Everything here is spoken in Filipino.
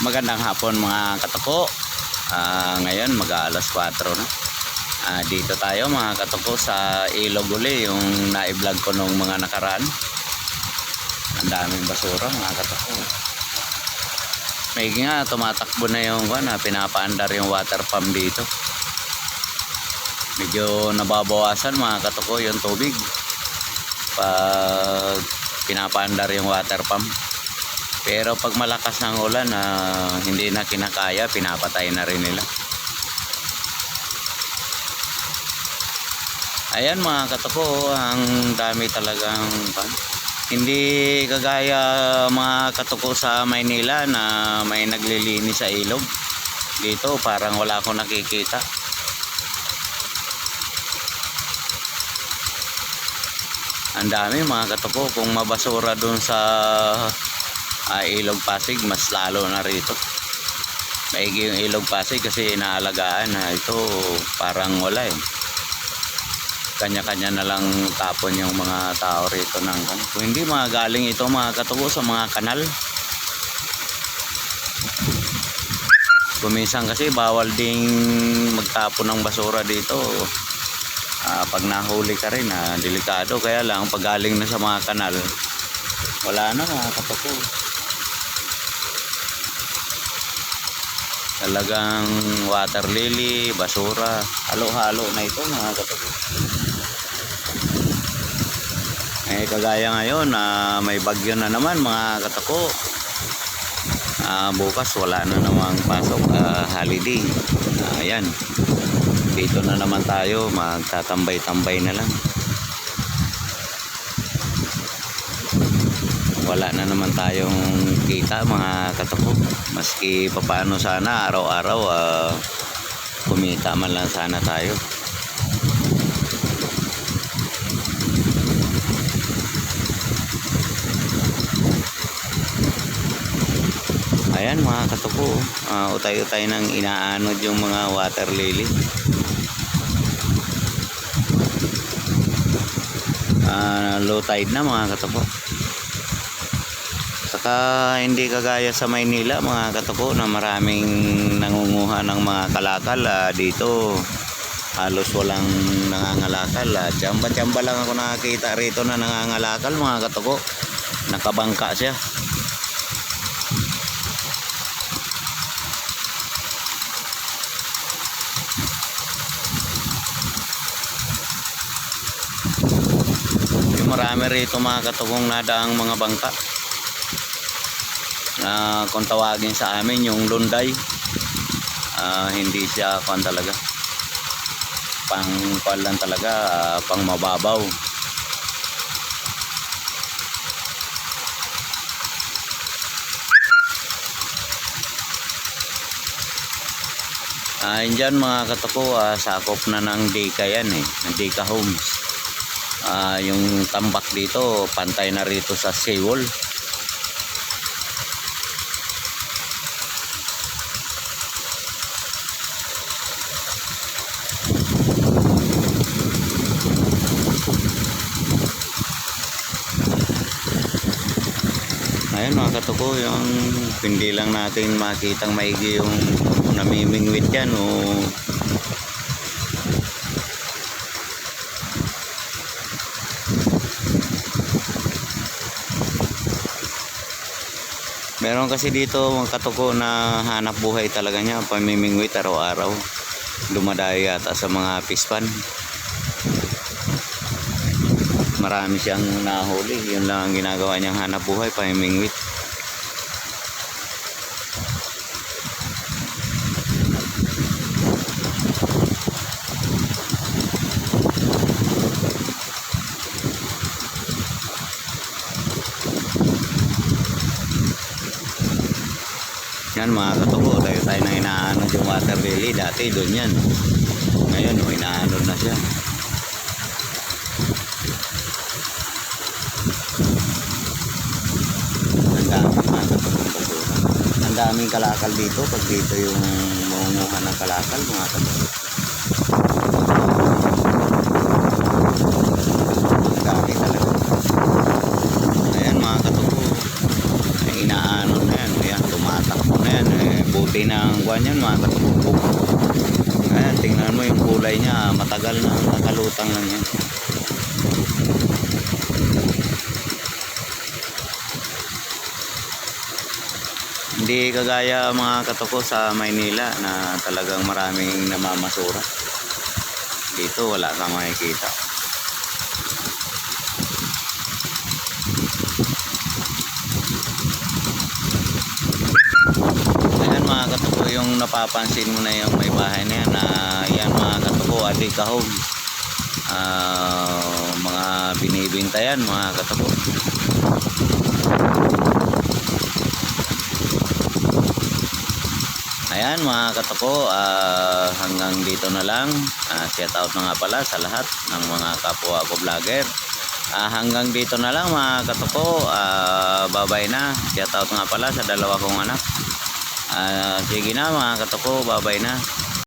Magandang hapon mga katoko. Ah, ngayon mag alas 4 na. Ah, dito tayo mga katoko sa ilog uli yung na-vlog ko nung mga nakaraan. Ang daming basura mga katoko. May nga tumatakbo na yung ano, pinapaandar yung water pump dito. Medyo nababawasan mga katoko yung tubig. Pag pinapaandar yung water pump. Pero pag malakas ng ulan na hindi na kinakaya, pinapatay na rin nila. Ayan mga katoko, ang dami talagang pan. Hindi kagaya mga katoko sa Maynila na may naglilinis sa ilog. Dito parang wala akong nakikita. Ang dami mga katoko kung mabasura dun sa ah, ilog Pasig mas lalo na rito. Maigi yung ilog Pasig kasi inaalagaan na ito parang wala eh. Kanya-kanya na lang tapon yung mga tao rito ng kung hindi mga galing ito mga katubo sa mga kanal. Kuminsan kasi bawal ding magtapon ng basura dito. Ah, pag nahuli ka rin ah, delikado. Kaya lang pag galing na sa mga kanal wala na mga katubo talagang water lily, basura, halo-halo na ito mga katabi. Eh kagaya ngayon na may bagyo na naman mga katako. Ah, bukas wala na namang pasok ah, holiday. Ah, ayan. Dito na naman tayo magtatambay-tambay na lang. Wala na naman tayong kita mga katako maski papaano sana araw-araw ah, kumita man lang sana tayo. Ayan mga katako ah, utay-utay nang inaanod yung mga water lily. Ah, low tide na mga katako Saka hindi kagaya sa Maynila mga katoko na maraming nangunguha ng mga kalakal ah, dito. Halos walang nangangalakal ah. Tsamba-tsamba lang ako nakakita rito na nangangalakal mga katoko nakabangka siya. Yung marami rito mga katokong nadaang mga bangka na kung tawagin sa amin yung lunday ah, hindi siya kung talaga pang kwan talaga ah, pang mababaw Ah, dyan mga katako, ah, sakop na ng Deka yan eh, ng Deka Homes. Ah, yung tambak dito, pantay na rito sa seawall. Ayun mga katuko, yung hindi lang natin makitang maigi yung namimingwit yan o Meron kasi dito mga katuko na hanap buhay talaga niya, pamimingwit araw-araw. Dumadayo yata sa mga pispan. Marami siyang nahuli, yun lang ang ginagawa niyang hanap buhay, pamimingwit. Yan mga katuko, tayo tayo na inaanod yung water lily. Dati doon yan. Ngayon, oh, inaanod na siya. Ang dami mga katuko. Ang daming kalakal dito. Pag dito yung mamunguha ng kalakal, mga katuko. Ang dami talaga. Ayan mga katuko. Ay, inaanod na yan. Ayan, tumatakbo na yan. Puti ng buwan yan mga katuko. Ayan, tingnan mo yung kulay niya. Matagal na nakalutang lang yan. Hindi kagaya mga katuko sa Maynila na talagang maraming namamasura. Dito wala kang makikita. Ayan mga katuko yung napapansin mo na yung may bahay na yan na yan mga katuko adi kahog. Ah, mga binibinta yan mga katuko. Ayan mga katoko, ah, hanggang dito na lang. Ah, shout out na nga pala sa lahat ng mga kapwa ko vlogger. Ah, hanggang dito na lang mga katoko. Ah, babay na. Shout out nga pala sa dalawa kong anak. Ah, sige na mga katoko, babay na.